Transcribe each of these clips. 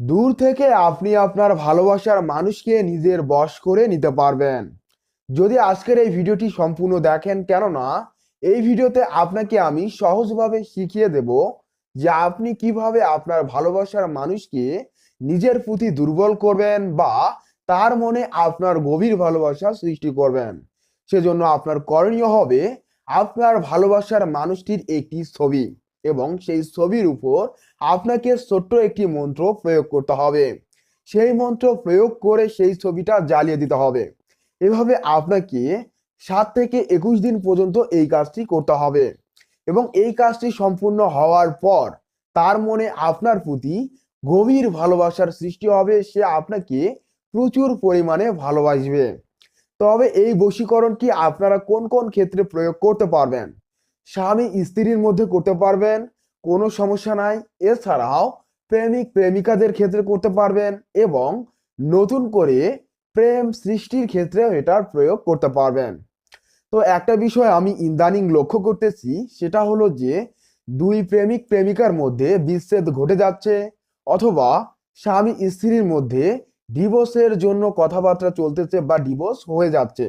দূর থেকে আপনি আপনার ভালোবাসার মানুষকে নিজের বশ করে নিতে পারবেন। যদি আজকের এই ভিডিওটি সম্পূর্ণ দেখেন, কেননা এই ভিডিওতে আপনাকে আমি সহজভাবে শিখিয়ে দেব যে আপনি কীভাবে আপনার ভালোবাসার মানুষকে নিজের প্রতি দুর্বল করবেন বা তার মনে আপনার গভীর ভালোবাসা সৃষ্টি করবেন। সেজন্য আপনার করণীয় হবে আপনার ভালোবাসার মানুষটির একটি ছবি। এবং সেই ছবির উপর আপনাকে ছোট্ট একটি মন্ত্র প্রয়োগ করতে হবে। সেই মন্ত্র প্রয়োগ করে সেই ছবিটা জ্বালিয়ে দিতে হবে। এভাবে আপনাকে সাত থেকে একুশ দিন পর্যন্ত এই কাজটি করতে হবে। এবং এই কাজটি সম্পূর্ণ হওয়ার পর তার মনে আপনার প্রতি গভীর ভালোবাসার সৃষ্টি হবে, সে আপনাকে প্রচুর পরিমাণে ভালোবাসবে। তবে এই বশীকরণটি আপনারা কোন কোন ক্ষেত্রে প্রয়োগ করতে পারবেন? স্বামী স্ত্রীর মধ্যে করতে পারবেন, কোনো সমস্যা নাই। এছাড়াও প্রেমিক, প্রেমিকাদের ক্ষেত্রে করতে পারবেন এবং নতুন করে প্রেম সৃষ্টির ক্ষেত্রে এটার প্রয়োগ করতে পারবেন। তো একটা বিষয় আমি ইদানিং লক্ষ্য করতেছি, সেটা হলো যে দুই প্রেমিক, প্রেমিকার মধ্যে বিচ্ছেদ ঘটে যাচ্ছে অথবা স্বামী স্ত্রীর মধ্যে ডিভোর্সের জন্য কথাবার্তা চলতেছে বা ডিভোর্স হয়ে যাচ্ছে।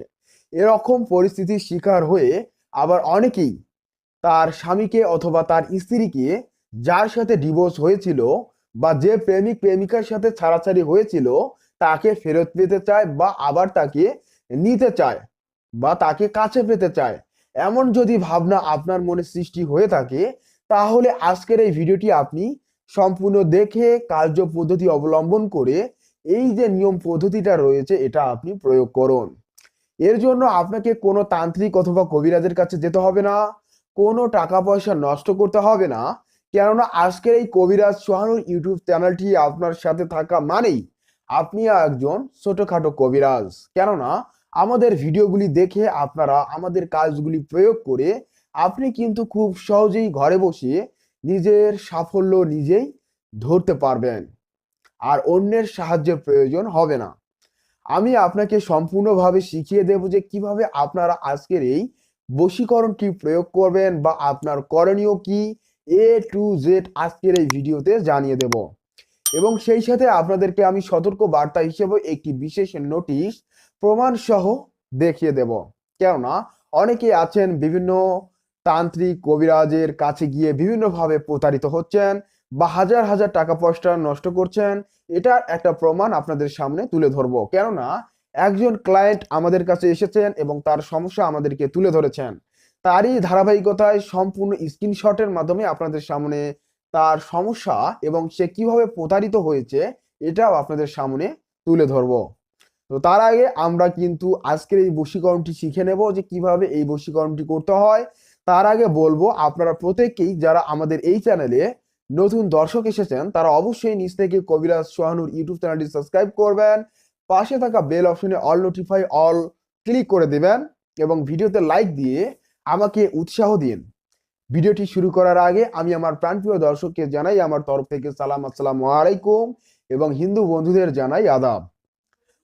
এরকম পরিস্থিতির শিকার হয়ে আবার অনেকেই তার স্বামীকে অথবা তার স্ত্রীকে যার সাথে ডিভোর্স হয়েছিল বা যে প্রেমিক প্রেমিকার সাথে ছাড়াছাড়ি হয়েছিল, তাকে ফেরত পেতে চায় বা আবার তাকে নিতে চায় বা তাকে কাছে পেতে চায়। এমন যদি ভাবনা আপনার মনে সৃষ্টি হয়ে থাকে, তাহলে আজকের এই ভিডিওটি আপনি সম্পূর্ণ দেখে, কার্য পদ্ধতি অবলম্বন করে এই যে নিয়ম পদ্ধতিটা রয়েছে, এটা আপনি প্রয়োগ করুন। এর জন্য আপনাকে কোনো তান্ত্রিক অথবা কবিরাজের কাছে যেতে হবে না। কোনো টাকা পয়সা নষ্ট করতে হবে না। কেননা আজকের এই কবিরাজ সোহানুর ইউটিউব চ্যানেলটি আপনার সাথে থাকা মানেই আপনি একজন ছোটোখাটো কবিরাজ। কেননা আমাদের ভিডিওগুলি দেখে আপনারা আমাদের কাজগুলি প্রয়োগ করে আপনি কিন্তু খুব সহজেই ঘরে বসে নিজের সাফল্য নিজেই ধরতে পারবেন। আর অন্যের সাহায্যের প্রয়োজন হবে না। আমি আপনাকে সম্পূর্ণভাবে শিখিয়ে দেব যে কীভাবে আপনারা আজকের এই বশীকরণটি প্রয়োগ করবেন বা আপনার করণীয় কি? এ টু জেড আজকের এই ভিডিওতে জানিয়ে দেব। এবং সেই সাথে আপনাদেরকে আমি সতর্ক বার্তা হিসেবে একটি বিশেষ নোটিশ প্রমাণ সহ দেখিয়ে দেব। কেননা অনেকে আছেন, বিভিন্ন তান্ত্রিক কবিরাজের কাছে গিয়ে বিভিন্নভাবে প্রতারিত হচ্ছেন বা হাজার হাজার টাকা পয়সা নষ্ট করছেন। এটার একটা প্রমাণ আপনাদের সামনে তুলে ধরবো। কেননা একজন ক্লায়েন্ট আমাদের কাছে এসেছেন এবং তার সমস্যা আমাদেরকে তুলে ধরেছেন। তারই ধারাবাহিকতায় সম্পূর্ণ স্ক্রিনশটের মাধ্যমে আপনাদের সামনে তার সমস্যা এবং সে কীভাবে প্রতারিত হয়েছে এটাও আপনাদের সামনে তুলে ধরবো। তো তার আগে আমরা কিন্তু আজকের এই বশীকরণটি শিখে নেব যে কীভাবে এই বশীকরণটি করতে হয়। তার আগে বলব, আপনারা প্রত্যেকেই যারা আমাদের এই চ্যানেলে নতুন দর্শক এসেছেন, তারা অবশ্যই নিচ থেকে কবিরাজ সোহানুর ইউটিউব চ্যানেলটি সাবস্ক্রাইব করবেন। পাশে থাকা বেল অপশনে অল নোটিফাই অল ক্লিক করে দেবেন এবং ভিডিওতে লাইক দিয়ে আমাকে উৎসাহ দিন। ভিডিওটি শুরু করার আগে আমি আমার প্রাণপ্রিয় দর্শককে জানাই, আমার তরফ থেকে সালাম, আসসালামু আলাইকুম এবং হিন্দু বন্ধুদের জানাই আদাব।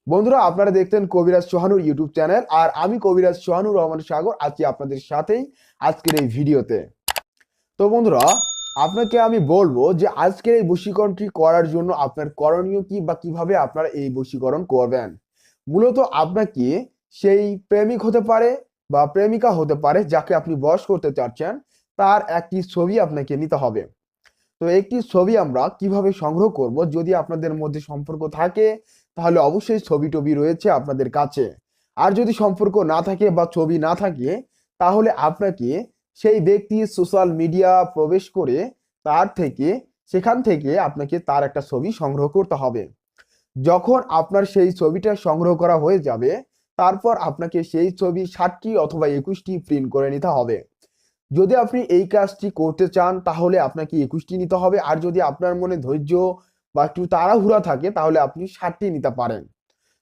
বন্ধুরা, আপনারা দেখতেন কবিরাজ সোহানুর ইউটিউব চ্যানেল আর আমি কবিরাজ সোহানুর রহমান সাগর আছি আপনাদের সাথেই আজকের এই ভিডিওতে। তো বন্ধুরা আপনাকে আমি বলব যে আজকের এই বশীকরণটি করার জন্য আপনার করণীয় কি বা কীভাবে আপনারা এই বশীকরণ করবেন? মূলত আপনাকে সেই প্রেমিক হতে পারে বা প্রেমিকা হতে পারে যাকে আপনি বশ করতে চাচ্ছেন, তার একটি ছবি আপনাকে নিতে হবে। তো একটি ছবি আমরা কীভাবে সংগ্রহ করব যদি আপনাদের মধ্যে সম্পর্ক থাকে, তাহলে অবশ্যই ছবি টবি রয়েছে আপনাদের কাছে। আর যদি সম্পর্ক না থাকে বা ছবি না থাকে, তাহলে আপনাকে সেই ব্যক্তি সোশ্যাল মিডিয়া প্রবেশ করে তার থেকে, সেখান থেকে আপনাকে তার একটা ছবি সংগ্রহ করতে হবে। যখন আপনার সেই ছবিটা সংগ্রহ করা হয়ে যাবে, তারপর আপনাকে সেই ছবি ষাটটি অথবা একুশটি প্রিন্ট করে নিতে হবে। যদি আপনি এই কাজটি করতে চান, তাহলে আপনাকে একুশটি নিতে হবে। আর যদি আপনার মনে ধৈর্য বা একটু তাড়াহুড়া থাকে, তাহলে আপনি ষাটটি নিতে পারেন।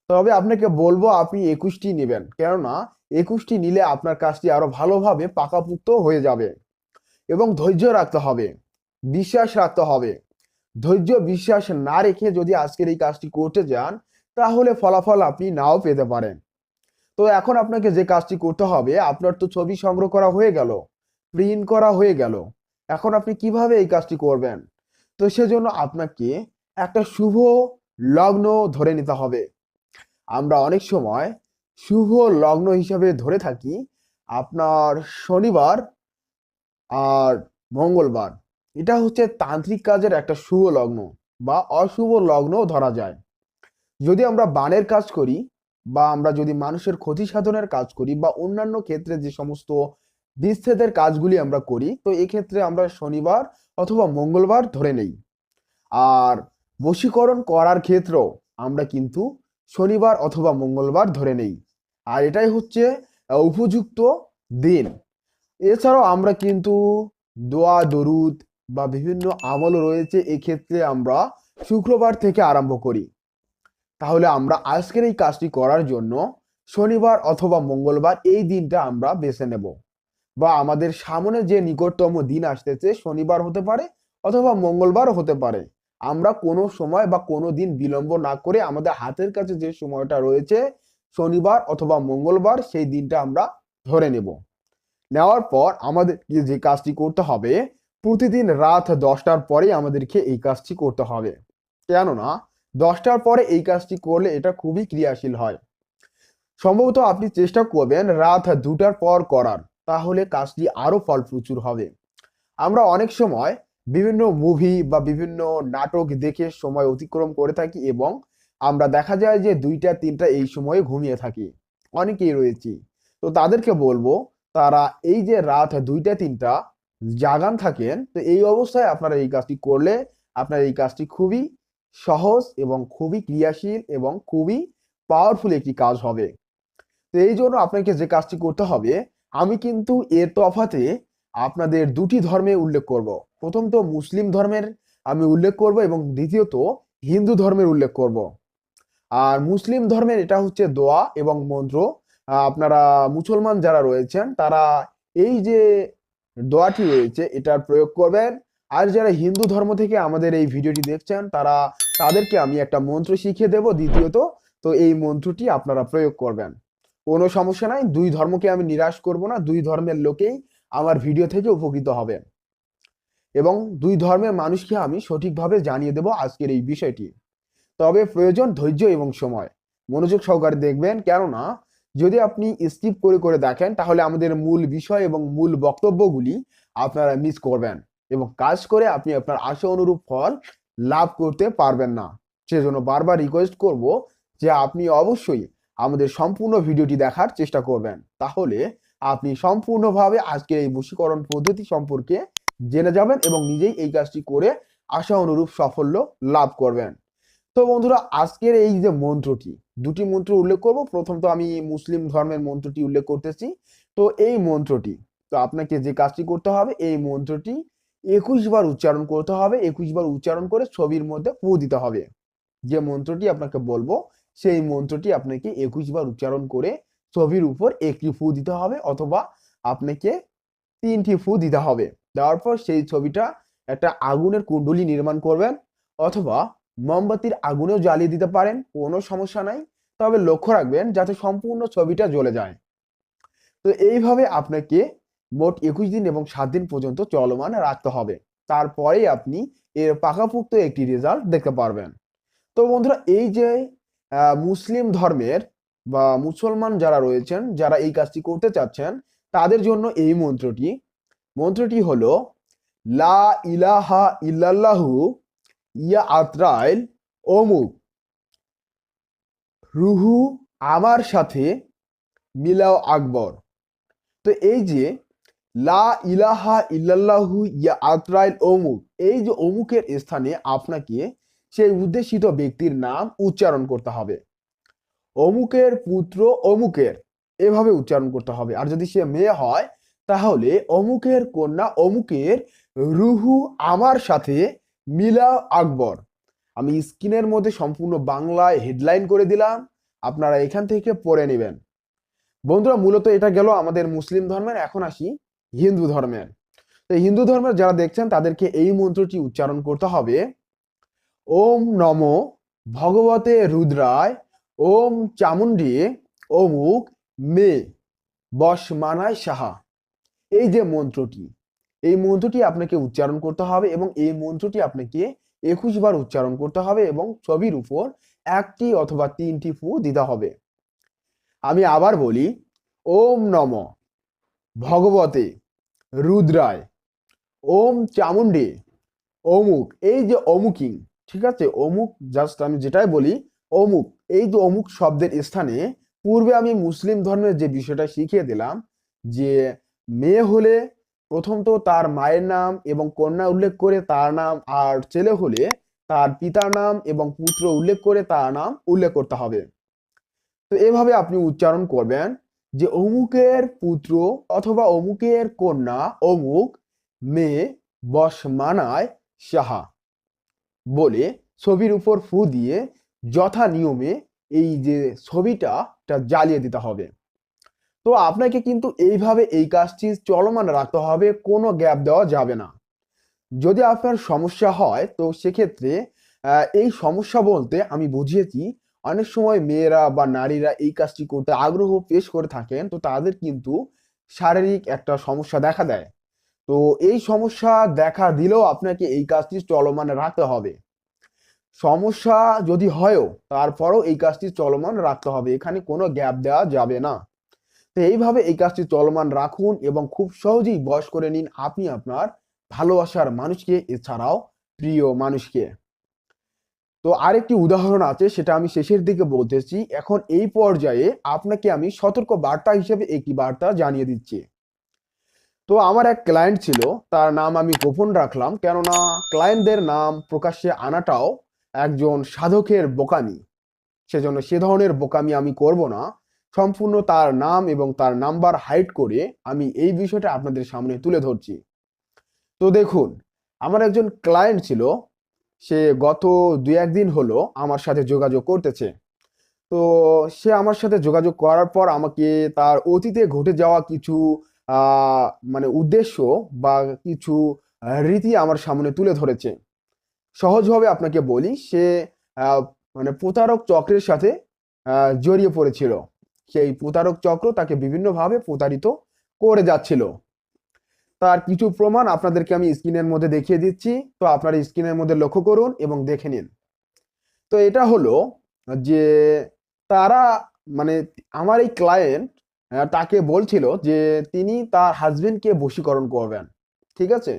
তবে আপনাকে বলব, আপনি একুশটি নেবেন। কেননা একুশটি নিলে আপনার কাজটি আরও ভালোভাবে পাকাপুক্ত হয়ে যাবে এবং ধৈর্য রাখতে হবে, বিশ্বাস রাখতে হবে। ধৈর্য, বিশ্বাস না রেখে যদি আজকের এই কাজটি করতে যান, তাহলে ফলাফল আপনি নাও পেতে পারেন। তো এখন আপনাকে যে কাজটি করতে হবে, আপনার তো ছবি সংগ্রহ করা হয়ে গেল, প্রিন্ট করা হয়ে গেল। এখন আপনি কীভাবে এই কাজটি করবেন? তো সেজন্য আপনাকে একটা শুভ লগ্ন ধরে নিতে হবে। আমরা অনেক সময় শুভ লগ্ন হিসাবে ধরে থাকি। আপনার শনিবার আর মঙ্গলবার। এটা হচ্ছে তান্ত্রিক কাজের একটা শুভ লগ্ন বা অশুভ লগ্নও ধরা যায়। যদি আমরা বানের কাজ করি বা আমরা যদি মানুষের ক্ষতি সাধনের কাজ করি বা অন্যান্য ক্ষেত্রে যে সমস্ত বিচ্ছেদের কাজগুলি আমরা করি, তো এক্ষেত্রে আমরা শনিবার অথবা মঙ্গলবার ধরে নেই। আর বশীকরণ করার ক্ষেত্রেও আমরা কিন্তু শনিবার অথবা মঙ্গলবার ধরে নেই। আর এটাই হচ্ছে উপযুক্ত দিন। এছাড়াও আমরা কিন্তু দোয়া, দরুদ বা বিভিন্ন আমল রয়েছে, এক্ষেত্রে আমরা শুক্রবার থেকে আরম্ভ করি। তাহলে আমরা আজকের এই কাজটি করার জন্য শনিবার অথবা মঙ্গলবার এই দিনটা আমরা বেছে নেব। বা আমাদের সামনে যে নিকটতম দিন আসতেছে, শনিবার হতে পারে অথবা মঙ্গলবারও হতে পারে। আমরা কোনো সময় বা কোনো দিন বিলম্ব না করে আমাদের হাতের কাছে যে সময়টা রয়েছে, শনিবার অথবা মঙ্গলবার, সেই দিনটা আমরা ধরে নেব। নেওয়ার পর আমাদের যে কাজটি করতে হবে, প্রতিদিন রাত দশটার পরে আমাদেরকে এই কাজটি করতে হবে। কেননা, দশটার পরে এই কাজটি করলে এটা খুবই ক্রিয়াশীল হয়। সম্ভবত আপনি চেষ্টা করবেন রাত দুটার পর করার, তাহলে কাজটি আরও ফলপ্রচুর হবে। আমরা অনেক সময় বিভিন্ন মুভি বা বিভিন্ন নাটক দেখে সময় অতিক্রম করে থাকি এবং আমরা দেখা যায় যে দুইটা, তিনটা এই সময়ে ঘুমিয়ে থাকি। অনেকেই রয়েছি। তো তাদেরকে বলব, তারা এই যে রাত দুইটা, তিনটা জাগান থাকেন, তো এই অবস্থায় আপনারা এই কাজটি করলে আপনার এই কাজটি খুবই সহজ এবং খুবই ক্রিয়াশীল এবং খুবই পাওয়ারফুল একটি কাজ হবে। তো এই জন্য আপনাকে যে কাজটি করতে হবে, আমি কিন্তু এর তফাতে আপনাদের দুটি ধর্মে উল্লেখ করব। প্রথম তো মুসলিম ধর্মের আমি উল্লেখ করব এবং দ্বিতীয়ত হিন্দু ধর্মের উল্লেখ করব। আর মুসলিম ধর্মের এটা হচ্ছে দোয়া এবং মন্ত্র। আপনারা মুসলমান যারা রয়েছেন, তারা এই যে দোয়াটি রয়েছে, এটার প্রয়োগ করবেন। আর যারা হিন্দু ধর্ম থেকে আমাদের এই ভিডিওটি দেখছেন, তারা, তাদেরকে আমি একটা মন্ত্র শিখিয়ে দেব দ্বিতীয়ত। তো এই মন্ত্রটি আপনারা প্রয়োগ করবেন। কোনো সমস্যা নাই, দুই ধর্মকে আমি নিরাশ করব না, দুই ধর্মের লোকেই আমার ভিডিও থেকে উপকৃত হবে। এবং দুই ধর্মের মানুষকে আমি সঠিকভাবে জানিয়ে দেব আজকের এই বিষয়টি। তবে প্রয়োজন ধৈর্য এবং সময়। মনোযোগ সহকারে দেখবেন, কেননা যদি আপনি স্কিপ করে করে দেখেন, তাহলে আমাদের মূল বিষয় এবং মূল বক্তব্যগুলি আপনারা মিস করবেন এবং কাজ করে আপনি আপনার আশা অনুরূপ ফল লাভ করতে পারবেন না। সেজন্য বারবার রিকোয়েস্ট করব যে আপনি অবশ্যই আমাদের সম্পূর্ণ ভিডিওটি দেখার চেষ্টা করবেন। তাহলে আপনি সম্পূর্ণভাবে আজকের এই বশীকরণ পদ্ধতি সম্পর্কে জেনে যাবেন এবং নিজেই এই কাজটি করে আশা অনুরূপ সাফল্য লাভ করবেন। তো বন্ধুরা, আজকের এই যে মন্ত্রটি, দুটি মন্ত্র উল্লেখ করব। প্রথম তো আমি মুসলিম ধর্মের মন্ত্রটি উল্লেখ করতেছি। তো এই মন্ত্রটি, তো আপনাকে যে কাজটি করতে হবে, এই মন্ত্রটি একুশ বার উচ্চারণ করতে হবে। একুশ বার উচ্চারণ করে ছবির মধ্যে ফু দিতে হবে। যে মন্ত্রটি আপনাকে বলব, সেই মন্ত্রটি আপনাকে একুশ বার উচ্চারণ করে ছবির উপর একটি ফু দিতে হবে অথবা আপনাকে তিনটি ফু দিতে হবে। দেওয়ার পর সেই ছবিটা একটা আগুনের কুণ্ডলি নির্মাণ করবেন অথবা মোমবাতির আগুনেও জ্বালিয়ে দিতে পারেন, কোনো সমস্যা নাই। তবে লক্ষ্য রাখবেন যাতে সম্পূর্ণ ছবিটা জ্বলে যায়। তো এইভাবে আপনাকে মোট একুশ দিন এবং সাত দিন পর্যন্ত চলমান রাখতে হবে। তারপরেই আপনি এর পাকাপোক্ত একটি রেজাল্ট দেখতে পারবেন। তো বন্ধুরা, এই যে মুসলিম ধর্মের বা মুসলমান যারা রয়েছেন, যারা এই কাজটি করতে চাচ্ছেন, তাদের জন্য এই মন্ত্রটি। মন্ত্রটি হলো, লা ইলাহা ইল্লাল্লাহু ইয়া আত্রাইল অমুক রুহু আমার সাথে মিলাও আকবর। তো এই যে, লা ইলাহা ইল্লাল্লাহু ইয়া আত্রাইল অমুক এই যে অমুকের স্থানে আপনাকে সেই উদ্দেশিত ব্যক্তির নাম উচ্চারণ করতে হবে। অমুকের পুত্র অমুকের। এভাবে উচ্চারণ করতে হবে। আর যদি সে মেয়ে হয়, তাহলে অমুকের কন্যা অমুকের রুহু আমার সাথে মিলা আকবর। আমি স্ক্রিনের মধ্যে সম্পূর্ণ বাংলায় হেডলাইন করে দিলাম। আপনারা এখান থেকে পড়ে নেবেন। বন্ধুরা, মূলত এটা গেল আমাদের মুসলিম ধর্মের। এখন আসি হিন্দু ধর্মের। তো হিন্দু ধর্মের যারা দেখছেন, তাদেরকে এই মন্ত্রটি উচ্চারণ করতে হবে। ওম নম ভগবতে রুদ্রায় ওম চামুণ্ডী অমুক মে বসমানায় সাহা। এই যে মন্ত্রটি, এই মন্ত্রটি আপনাকে উচ্চারণ করতে হবে এবং এই মন্ত্রটি আপনাকে একুশ বার উচ্চারণ করতে হবে এবং ছবির উপর একটি অথবা তিনটি ফু দিতে হবে। আমি আবার বলি, ওম নম, ভগবতে, রুদ্রায়, ওম চামুণ্ডে, অমুক। এই যে অমুকিং, ঠিক আছে? অমুক জাস্ট আমি যেটাই বলি অমুক, এই যে অমুক শব্দের স্থানে পূর্বে আমি মুসলিম ধর্মের যে বিষয়টা শিখিয়ে দিলাম, যে মেয়ে হলে প্রথম তো তার মায়ের নাম এবং কন্যা উল্লেখ করে তার নাম, আর ছেলে হলে তার পিতার নাম এবং পুত্র উল্লেখ করে তার নাম উল্লেখ করতে হবে। তো এভাবে আপনি উচ্চারণ করবেন যে অমুকের পুত্র অথবা অমুকের কন্যা, অমুক মেয়ে বস মানায় সাহা বলে ছবির উপর ফু দিয়ে যথা নিয়মে এই যে ছবিটা জ্বালিয়ে দিতে হবে। তো আপনাকে কিন্তু এইভাবে এই কাজটি চলমান রাখতে হবে, কোনো গ্যাপ দেওয়া যাবে না। যদি আপনার সমস্যা হয়, তো সেক্ষেত্রে এই সমস্যা বলতে আমি বুঝিয়েছি, অনেক সময় মেয়েরা বা নারীরা এই কাজটি করতে আগ্রহ পেশ করে থাকেন, তো তাদের কিন্তু শারীরিক একটা সমস্যা দেখা দেয়। তো এই সমস্যা দেখা দিলেও আপনাকে এই কাজটি চলমান রাখতে হবে। সমস্যা যদি হয়ও, তারপরও এই কাজটি চলমান রাখতে হবে। এখানে কোনো গ্যাপ দেওয়া যাবে না। তো এইভাবে এই কাজটি চলমান রাখুন এবং খুব সহজেই বয়স করে নিন আপনি আপনার ভালোবাসার মানুষকে, এছাড়াও প্রিয় মানুষকে। তো আরেকটি উদাহরণ আছে, সেটা আমি শেষের দিকে বলতেছি। এখন এই পর্যায়ে আপনাকে আমি সতর্ক বার্তা হিসেবে একটি বার্তা জানিয়ে দিচ্ছি। তো আমার এক ক্লায়েন্ট ছিল, তার নাম আমি গোপন রাখলাম। কেননা ক্লায়েন্টদের নাম প্রকাশ্যে আনাটাও একজন সাধকের বোকামি। সেজন্য সে ধরনের বোকামি আমি করব না। সম্পূর্ণ তার নাম এবং তার নাম্বার হাইড করে আমি এই বিষয়টা আপনাদের সামনে তুলে ধরছি। তো দেখুন, আমার একজন ক্লায়েন্ট ছিল। সে গত দু একদিন হলো আমার সাথে যোগাযোগ করতেছে। তো সে আমার সাথে যোগাযোগ করার পর আমাকে তার অতীতে ঘটে যাওয়া কিছু মানে উদ্দেশ্য বা কিছু রীতি আমার সামনে তুলে ধরেছে। সহজভাবে আপনাকে বলি, সে মানে প্রতারক চক্রের সাথে জড়িয়ে পড়েছিল। সেই প্রতারক চক্র তাকে বিভিন্নভাবে প্রতারিত করে যাচ্ছিল। তার কিছু প্রমাণ আপনাদেরকে আমি স্ক্রিনের মধ্যে দেখিয়ে দিচ্ছি। তো আপনারা স্ক্রিনের মধ্যে লক্ষ্য করুন এবং দেখে নিন। তো এটা হলো যে, তারা মানে আমার এই ক্লায়েন্ট তাকে বলছিল যে, তিনি তার হাজবেন্ডকে বশীকরণ করবেন। ঠিক আছে?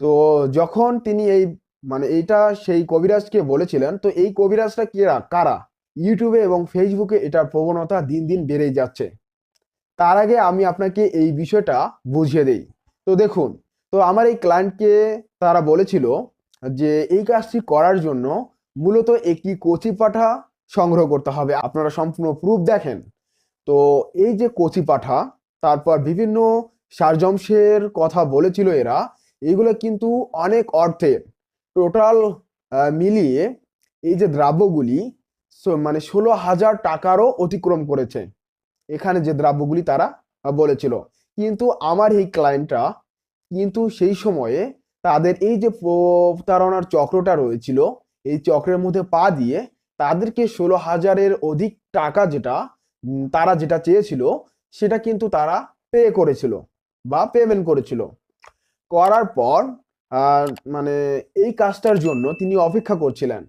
তো যখন তিনি এই মানে এইটা সেই কবিরাজকে বলেছিলেন। তো এই কবিরাজটা কেরা কারা? ইউটিউবে এবং ফেসবুকে এটার প্রবণতা দিন দিন বেড়েই যাচ্ছে। তার আগে আমি আপনাকে এই বিষয়টা বুঝিয়ে দেই। তো দেখুন, তো আমার এই ক্লায়েন্টকে তারা বলেছিল যে, এই কাজটি করার জন্য মূলত একটি কচি পাঠা সংগ্রহ করতে হবে। আপনারা সম্পূর্ণ প্রুফ দেখেন। তো এই যে কচি পাঠা, তারপর বিভিন্ন সারজংশের কথা বলেছিল এরা। এগুলো কিন্তু অনেক অর্থের। টোটাল মিলিয়ে এই যে দ্রাব্যগুলি মানে ষোলো হাজার টাকারও অতিক্রম করেছে। এখানে যে দ্রাব্যগুলি তারা বলেছিল। কিন্তু আমার এই ক্লায়েন্টরা কিন্তু সেই সময়ে তাদের এই যে প্রতারণার চক্রটা রয়েছিল, এই চক্রের মধ্যে পা দিয়ে তাদেরকে ষোলো হাজারের অধিক টাকা যেটা তারা যেটা চেয়েছিল, সেটা কিন্তু তারা পে করেছিল বা পেমেন্ট করেছিল। করার পর মানে এই কাজটার জন্য তিনি অপেক্ষা করছিলেন।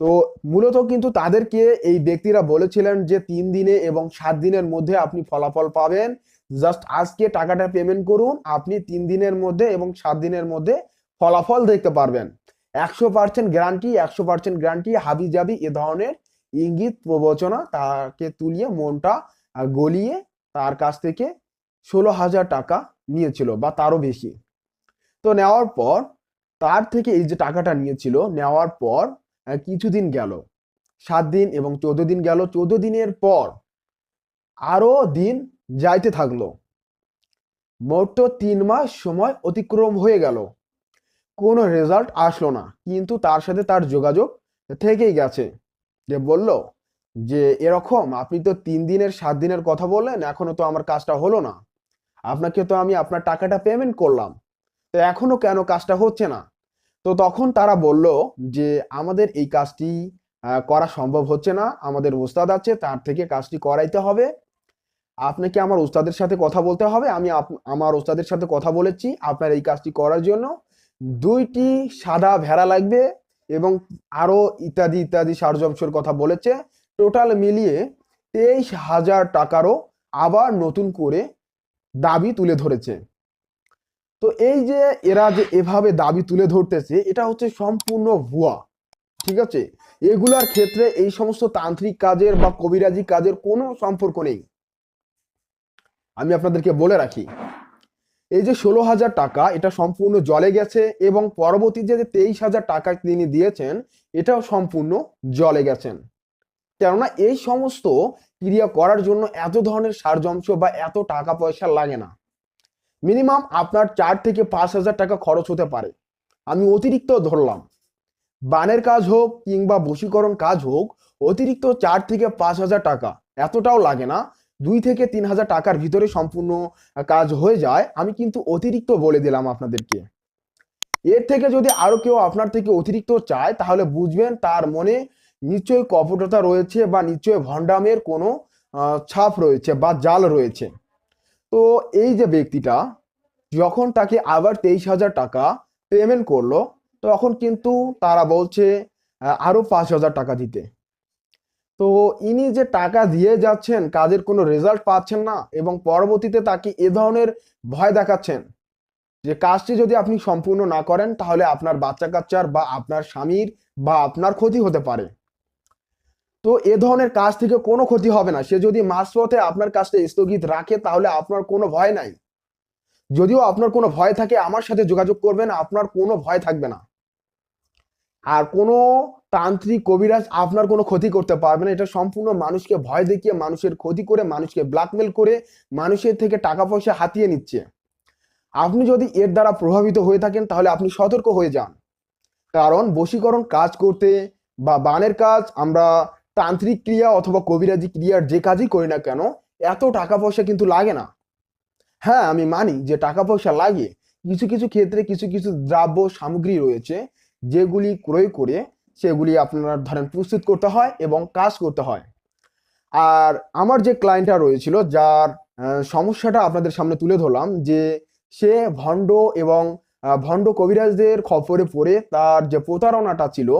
তো মূলত কিন্তু তাদেরকে এই ব্যক্তিরা বলেছিলেন যে তিন দিনে এবং সাত দিনের মধ্যে আপনি ফলাফল পাবেন। জাস্ট আজকে টাকাটা পেমেন্ট করুন, আপনি তিন দিনের মধ্যে এবং সাত দিনের মধ্যে ফলাফল দেখতে পারবেন। একশো পার্সেন্ট গ্যারান্টি, একশো পার্সেন্ট গ্যারান্টি, হাবি জাবি এ ধরনের ইঙ্গিত, প্রবচনা তাকে তুলিয়ে, মনটা গলিয়ে তার কাছ থেকে ষোলো হাজার টাকা নিয়েছিল বা তারও বেশি। তো নেওয়ার পর তার থেকে এই যে টাকাটা নিয়েছিল, নেওয়ার পর কিছুদিন গেল। সাত দিন এবং চোদ্দ দিন গেল। চোদ্দ দিনের পর আরও দিন যাইতে থাকল। মোট তিন মাস সময় অতিক্রম হয়ে গেল। কোনো রেজাল্ট আসলো না। কিন্তু তার সাথে তার যোগাযোগ থেকেই গেছে। যে বলল যে, এরকম, আপনি তো তিন দিনের, সাত দিনের কথা বললেন এখনও তো আমার কাজটা হলো না। আপনাকে তো আমি আপনার টাকাটা পেমেন্ট করলাম। তো এখনও কেন কাজটা হচ্ছে না? তো তখন তারা বলল যে, আমাদের এই কাজটি করা সম্ভব হচ্ছে না। আমাদের ওস্তাদ আছে, তার থেকে কাজটি করাইতে হবে। আপনাকে আমার ওস্তাদের সাথে কথা বলতে হবে। আমি আমার ওস্তাদের সাথে কথা বলেছি আপনার এই কাজটি করার জন্য। দুইটি সাদা ভেড়া লাগবে এবং আরও ইত্যাদি ইত্যাদি সারযন্ত্রের কথা বলেছে। টোটাল মিলিয়ে তেইশ হাজার টাকারও আবার নতুন করে দাবি তুলে ধরেছে। তো এই যে এরা যে এভাবে দাবি তুলে ধরতেছে, এটা হচ্ছে সম্পূর্ণ ভুয়া, ঠিক আছে? এগুলার ক্ষেত্রে এই সমস্ত তান্ত্রিক কাজের বা কবিরাজি কাজের কোনো সম্পর্ক নেই। আমি আপনাদেরকে বলে রাখি, এই যে ষোলো হাজার টাকা, এটা সম্পূর্ণ জলে গেছে এবং পরবর্তী যে তেইশ হাজার টাকা তিনি দিয়েছেন, এটাও সম্পূর্ণ জলে গেছেন। কেননা এই সমস্ত ক্রিয়া করার জন্য এত ধরনের সারযন্ত্র বা এত টাকা পয়সা লাগে না। মিনিমাম আপনার চার থেকে পাঁচ হাজার টাকা খরচ হতে পারে। আমি অতিরিক্ত ধরলাম। বানের কাজ হোক কিংবা বশীকরণ কাজ হোক, অতিরিক্ত চার থেকে পাঁচ হাজার টাকা এতটাও লাগে না। দুই থেকে তিন হাজার টাকার ভিতরে সম্পূর্ণ কাজ হয়ে যায়। আমি কিন্তু অতিরিক্ত বলে দিলাম আপনাদেরকে। এর থেকে যদি আরও কেউ আপনার থেকে অতিরিক্ত চায়, তাহলে বুঝবেন তার মনে নিশ্চয়ই কপটতা রয়েছে বা নিশ্চয়ই ভণ্ডামের কোনো ছাপ রয়েছে বা জাল রয়েছে। তো এই যে ব্যক্তিটা যখন তাকে আবার তেইশ হাজার টাকা পেমেন্ট করল তখন কিন্তু তারা বলছে আহ, আরও পাঁচ হাজার টাকা দিতে। তো ইনি যে টাকা দিয়ে যাচ্ছেন কাজের কোনো রেজাল্ট পাচ্ছেন না এবং পরবর্তীতে তাকে এ ধরনের ভয় দেখাচ্ছেন যে কাজটি যদি আপনি সম্পূর্ণ না করেন তাহলে আপনার বাচ্চা কাচ্চার বা আপনার স্বামীর বা আপনার ক্ষতি হতে পারে। তো এ ধরনের কাজ থেকে কোনো ক্ষতি হবে না। সে যদি মাঝপথে আপনার কাজটা স্থগিত রাখে, তাহলে আপনার কোনো ভয় নাই। যদিও আপনার কোনো ভয় থাকে, আমার সাথে যোগাযোগ করবেন, আপনার কোনো ভয় থাকবে না। আর কোনো তান্ত্রিক কবিরাজ আপনার কোনো ক্ষতি করতে পারবে না। এটা সম্পূর্ণ মানুষকে ভয় দেখিয়ে, মানুষের ক্ষতি করে, মানুষকে ব্ল্যাকমেল করে, মানুষের থেকে টাকা পয়সা হাতিয়ে নিচ্ছে। আপনি যদি এর দ্বারা প্রভাবিত হয়ে থাকেন, তাহলে আপনি সতর্ক হয়ে যান। কারণ বশীকরণ কাজ করতে বা বানের কাজ আমরা তান্ত্রিক ক্রিয়া অথবা কবিরাজি ক্রিয়ার যে কাজই করি না কেন, এত টাকা পয়সা কিন্তু লাগে না। হ্যাঁ আমি মানি যে টাকা পয়সা লাগে। কিছু কিছু ক্ষেত্রে কিছু কিছু দ্রব্য সামগ্রী রয়েছে, যেগুলি ক্রয় করে সেগুলি আপনার ধরেন প্রস্তুত করতে হয় এবং কাজ করতে হয়। আর আমার যে ক্লায়েন্টটা রয়েছিল, যার সমস্যাটা আপনাদের সামনে তুলে ধরলাম যে সে ভণ্ড এবং ভণ্ড কবিরাজদের খপরে পড়ে তার যে প্রতারণাটা ছিল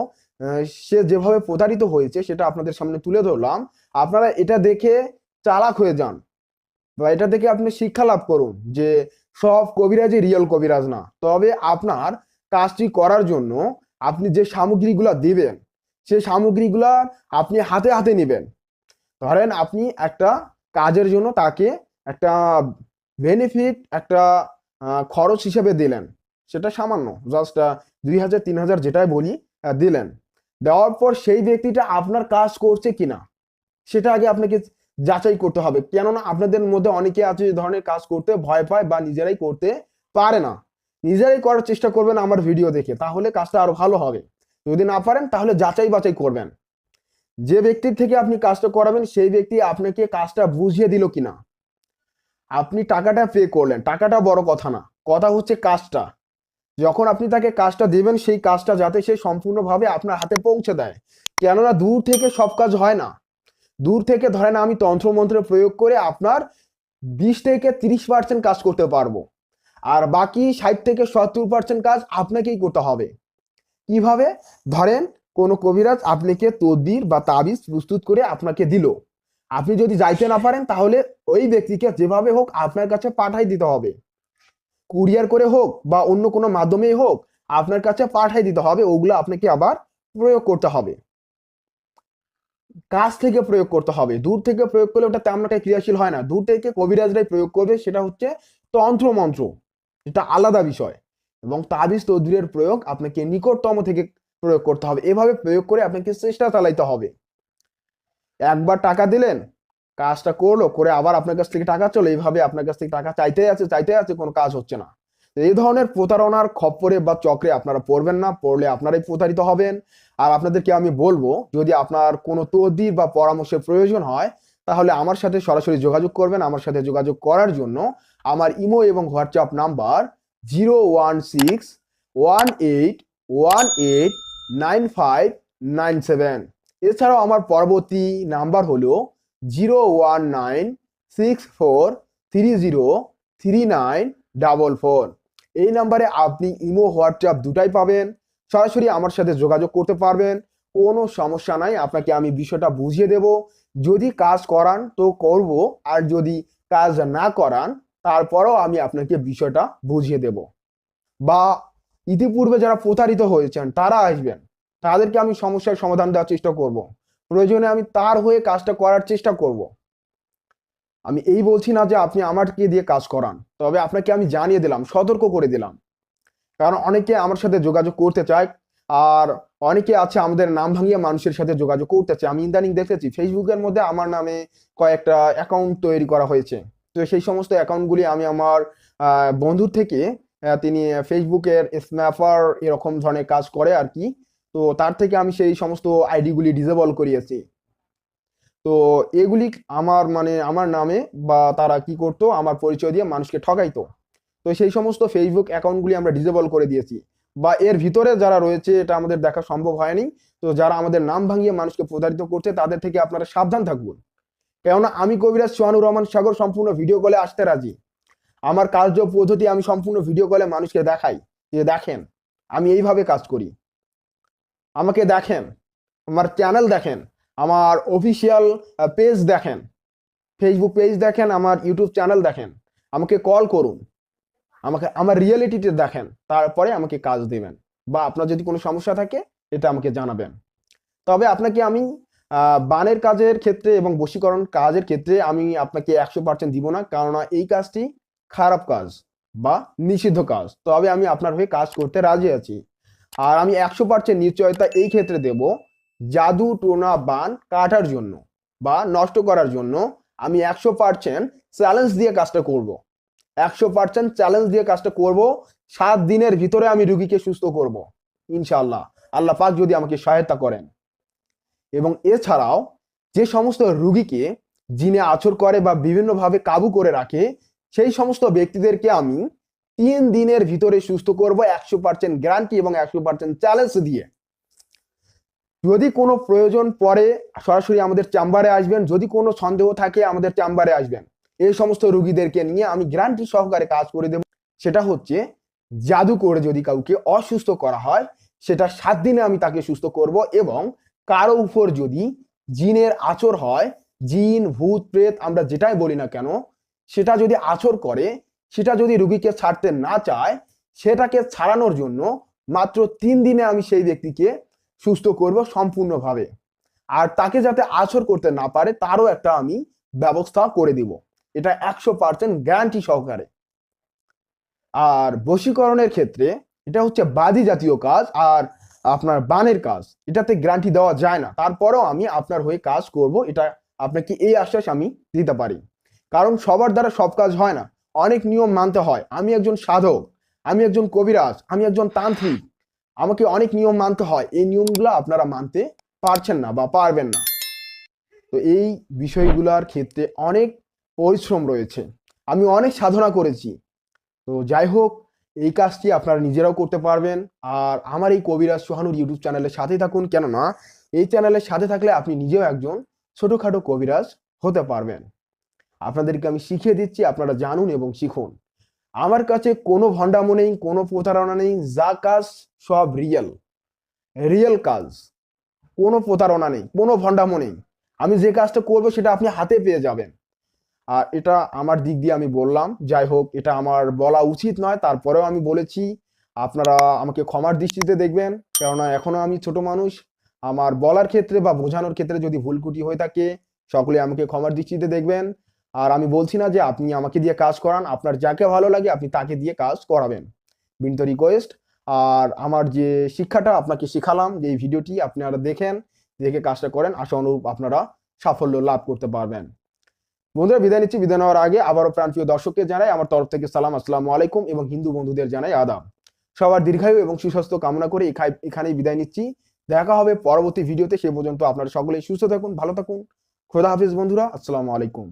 সে যেভাবে প্রতারিত হয়েছে সেটা আপনাদের সামনে তুলে ধরলাম। আপনারা এটা দেখে চালাক হয়ে যান বা এটা থেকে আপনি শিক্ষা লাভ করুন যে সব কবিরাজই রিয়েল কবিরাজ না। তবে আপনার কাজটি করার জন্য আপনি যে সামগ্রীগুলো দিবেন সেই সামগ্রীগুলা আপনি হাতে হাতে নেবেন। ধরেন আপনি একটা কাজের জন্য তাকে একটা বেনিফিট একটা খরচ হিসেবে দিলেন। সেটা সামান্য জাস্ট দুই হাজার, তিন হাজার যেটাই বলি দিলেন। দেওয়ার পর সেই ব্যক্তিটা আপনার কাজ করছে কিনা, সেটা আগে আপনাকে যাচাই করতে হবে। কেননা আপনাদের মধ্যে অনেকে আছে এই ধরনের কাজ করতে ভয় পায় বা নিজেরাই করতে পারে না। নিজেরাই করার চেষ্টা করবেন আমার ভিডিও দেখে, তাহলে কাজটা আরও ভালো হবে। যদি না পারেন, তাহলে যাচাই বাছাই করবেন। যে ব্যক্তির থেকে আপনি কাজটা করাবেন, সেই ব্যক্তি আপনাকে কাজটা বুঝিয়ে দিল কিনা। আপনি টাকাটা পে করলেন। টাকাটা বড় কথা না। কথা হচ্ছে কাজটা। যখন আপনি তাকে কাজটা দেবেন, সেই কাজটা যাতে সে সম্পূর্ণভাবে আপনার হাতে পৌঁছে দেয়। কেননা দূর থেকে সব কাজ হয় না। দূর থেকে ধরেন আমি তন্ত্রমন্ত্র প্রয়োগ করে আপনার বিশ থেকে তিরিশ পার্সেন্ট কাজ করতে পারব। আর বাকি ষাট থেকে সত্তর পার্সেন্ট কাজ আপনাকেই করতে হবে। কীভাবে? ধরেন কোনো কবিরাজ আপনাকে তদবির বা তাবিজ প্রস্তুত করে আপনাকে দিল। আপনি যদি যাইতে না পারেন, তাহলে ওই ব্যক্তিকে যেভাবে হোক আপনার কাছে পাঠাই দিতে হবে। কুরিয়ার করে হোক বা অন্য কোনো মাধ্যমেই হোক আপনার কাছে পাঠাই দিতে হবে, ওগুলো আপনাকে আবার প্রয়োগ করতে হবে। কাছ থেকে প্রয়োগ করতে হবে। দূর থেকে প্রয়োগ করলে ওটা তেমন একটা ক্রিয়াশীল হয় না। দূর থেকে কবিরাজরাই প্রয়োগ করবে, সেটা হচ্ছে তন্ত্র মন্ত্র এটা আলাদা বিষয় এবং তাবিজ তদবিরের প্রয়োগ আপনাকে নিকটতম থেকে প্রয়োগ করতে হবে। এভাবে প্রয়োগ করে আপনাকে চেষ্টা চালাইতে হবে। একবার টাকা দিলেন কাজটা করল, করে আবার আপনার কাছ থেকে টাকা চলে। এইভাবে আপনার কাছ থেকে টাকা চাইতে আছে চাইতে আছে, কোনো কাজ হচ্ছে না। এই ধরনের প্রতারণার খপ্পরে বা চক্রে আপনারা পড়বেন না, পড়লে আপনারাই প্রতারিত হবেন। আর আপনাদেরকে আমি বলব, যদি আপনার কোনো তদবির বা পরামর্শের প্রয়োজন হয়, তাহলে আমার সাথে সরাসরি যোগাযোগ করবেন। আমার সাথে যোগাযোগ করার জন্য আমার ইমো এবং WhatsApp number zero one six one eight one eight nine five nine seven. এছাড়াও আমার পরবর্তী নাম্বার হলো zero one nine six four three zero three nine double four. এই নাম্বারে আপনি ইমো, হোয়াটসঅ্যাপ দুটাই পাবেন। সরাসরি আমার সাথে যোগাযোগ করতে পারবেন। কোনো সমস্যা নাই, আপনাকে আমি বিষয়টা বুঝিয়ে দেব। যদি কাজ করান তো করব, আর যদি কাজ না করান তারপরও আমি আপনাকে বিষয়টা বুঝিয়ে দেব। বা ইতিপূর্বে যারা প্রতারিত হয়েছেন, তারা আসবেন। তাদেরকে আমি সমস্যার সমাধান দেওয়ার চেষ্টা করব। প্রয়োজনে আমি তার হয়ে কাজটা করার চেষ্টা করব। আমি এই বলছি না যে আপনি আমাকে দিয়ে কাজ করান, তবে আপনাকে আমি জানিয়ে দিলাম, সতর্ক করে দিলাম। কারণ অনেকে আমার সাথে যোগাযোগ করতে চায়, আর অনেকে আছে আমাদের নাম ভাঙিয়ে মানুষের সাথে যোগাযোগ করতে চায়। আমি ইদানিং দেখেছি ফেসবুকের মধ্যে আমার নামে কয়েকটা অ্যাকাউন্ট তৈরি করা হয়েছে। তো সেই সমস্ত অ্যাকাউন্টগুলি আমি আমার বন্ধুর থেকে তিনি ফেসবুকের স্ন্যাপার এরকম ধরনের কাজ করে আর কি। তো তার থেকে আমি সেই সমস্ত আইডিগুলি ডিসেবল করিয়েছি। তো এগুলি আমার মানে আমার নামে বা তারা কি করতো, আমার পরিচয় দিয়ে মানুষকে ঠকাইতো। তো সেই সমস্ত ফেসবুক অ্যাকাউন্টগুলি আমরা ডিসেবল করে দিয়েছি। বা এর ভিতরে যারা রয়েছে, এটা আমাদের দেখা সম্ভব হয়নি। তো যারা আমাদের নাম ভাঙিয়ে মানুষকে প্রতারিত করছে, তাদের থেকে আপনারা সাবধান থাকুন। কেননা আমি কবিরাজ সোহানুর রহমান সাগর সম্পূর্ণ ভিডিও কলে আসতে রাজি। আমার কার্য পদ্ধতি আমি সম্পূর্ণ ভিডিও কলে মানুষকে দেখাই, যে দেখেন, আমি এইভাবে কাজ করি। আমাকে দেখেন, আমার চ্যানেল দেখেন, আমার অফিসিয়াল পেজ দেখেন ফেসবুক পেজ দেখেন, আমার ইউটিউব চ্যানেল দেখেন, আমাকে কল করুন, আমাকে, আমার রিয়েলিটিতে দেখেন, তারপরে আমাকে কাজ দেবেন বা আপনার যদি কোনো সমস্যা থাকে, এটা আমাকে জানাবেন। তবে আপনাকে আমি বানের কাজের ক্ষেত্রে এবং বশীকরণ কাজের ক্ষেত্রে আমি আপনাকে একশো পার্সেন্ট দিব না, কেননা এই কাজটি খারাপ কাজ বা নিষিদ্ধ কাজ। তবে আমি আপনার হয়ে কাজ করতে রাজি আছি। আর আমি একশো পার্সেন্ট নিশ্চয়তা এই ক্ষেত্রে দেব জাদু, টোনা, বান কাটার জন্য বা নষ্ট করার জন্য আমি একশো পার্সেন্ট চ্যালেঞ্জ দিয়ে কাজটা করব। একশো পার্সেন্ট চ্যালেঞ্জ দিয়ে কাজটা করব, সাত দিনের ভিতরে আমি রুগীকে সুস্থ করব, ইনশাআল্লাহ। আল্লাহ পাক যদি আমাকে সহায়তা করেন। এবং এছাড়াও যে সমস্ত রুগীকে জিনে আছর করে বা বিভিন্নভাবে কাবু করে রাখে, সেই সমস্ত ব্যক্তিদেরকে আমি তিন দিনের ভিতরে সুস্থ করব, একশো পার্সেন্ট গ্যারান্টি এবং একশো পার্সেন্ট চ্যালেঞ্জ দিয়ে। যদি কোনো প্রয়োজন পড়ে, সরাসরি আমাদের চেম্বারে আসবেন। যদি কোনো সন্দেহ থাকে, আমাদের চেম্বারে আসবেন। এই সমস্ত রুগীদেরকে নিয়ে আমি গ্যারান্টি সহকারে কাজ করে দেব। সেটা হচ্ছে, জাদু করে যদি কাউকে অসুস্থ করা হয়, সেটা সাত দিনে আমি তাকে সুস্থ করব এবং কারও উপর যদি জিনের আচর হয়, জিন, ভূত, প্রেত, আমরা যেটাই বলি না কেন, সেটা যদি আচর করে সেটা যদি রুগীকে ছাড়তে না চায়, সেটাকে ছাড়ানোর জন্য মাত্র তিন দিনে আমি সেই ব্যক্তিকে সুস্থ করব সম্পূর্ণভাবে। আর তাকে যাতে আচর করতে না পারে, তারও একটা আমি ব্যবস্থা করে দিব। এটা একশো পার্সেন্ট গ্যারান্টি সহকারে। আর বশীকরণের ক্ষেত্রে এটা হচ্ছে বাদি জাতীয় কাজ আর আপনার বানের কাজ। এটাতে গ্যারান্টি দেওয়া যায় না। তারপরেও আমি আপনার হয়ে কাজ করব। এটা আপনাকে এই আশ্বাস আমি দিতে পারি। কারণ সবার দ্বারা সব কাজ হয় না। অনেক নিয়ম মানতে হয়। আমি একজন সাধক, আমি একজন কবিরাজ, আমি একজন তান্ত্রিক, আমাকে অনেক নিয়ম মানতে হয়। এই নিয়মগুলো আপনারা মানতে পারছেন না বা পারবেন না। তো এই বিষয়গুলোর ক্ষেত্রে অনেক পরিশ্রম রয়েছে। আমি অনেক সাধনা করেছি। তো যাই হোক, এই কাজটি আপনারা নিজেরাও করতে পারবেন। আর আমার এই কবিরাজ সোহানুর ইউটিউব চ্যানেলের সাথে থাকুন। কেননা, এই চ্যানেলের সাথে থাকলে আপনি নিজেও একজন ছোটোখাটো কবিরাজ হতে পারবেন। আপনাদেরকে আমি শিখিয়ে দিচ্ছি, আপনারা জানুন এবং শিখুন। আমার কাছে কোনো ভণ্ডামো নেই, কোনো প্রতারণা নেই, যা কাজ সব রিয়েল। রিয়েল কাজ। কোনো প্রতারণা নেই, কোনো ভণ্ডামো নেই। আমি যে কাজটা করব সেটা আপনি হাতে পেয়ে যাবেন। আর এটা আমার দিক দিয়ে আমি বললাম, যাই হোক, এটা আমার বলা উচিত নয়, তারপরেও আমি বলেছি, আপনারা আমাকে ক্ষমার দৃষ্টিতে দেখবেন, কেননা এখনও আমি ছোট মানুষ। আমার বলার ক্ষেত্রে বা বোঝানোর ক্ষেত্রে যদি ভুলকুটি হয়ে থাকে, সকলে আমাকে ক্ষমার দৃষ্টিতে দেখবেন। আর আমি বলছি না যে আপনি আমাকে দিয়ে কাজ করান, আপনার যাকে ভালো লাগে আপনি তাকে দিয়ে কাজ করাবেন। বিনীত রিকোয়েস্ট আর আমার যে শিক্ষাটা আপনাকে শিখালাম, যে এই ভিডিওটি আপনারা দেখেন, দেখে কাজটা করেন, আশা অনুরূপ আপনারা সাফল্য লাভ করতে পারবেন। বন্ধুরা, বিদায় নিচ্ছি। বিদায় নেওয়ার আগে আবারও প্রাণপ্রিয় দর্শককে জানাই আমার তরফ থেকে সালাম, আসসালামু আলাইকুম এবং হিন্দু বন্ধুদের জানাই আদাব। সবার দীর্ঘায়ু এবং সুস্বাস্থ্য কামনা করে এখানেই বিদায় নিচ্ছি। দেখা হবে পরবর্তী ভিডিওতে, সে পর্যন্ত আপনারা সকলেই সুস্থ থাকুন, ভালো থাকুন। খোদা হাফিজ বন্ধুরা, আসসালামু আলাইকুম।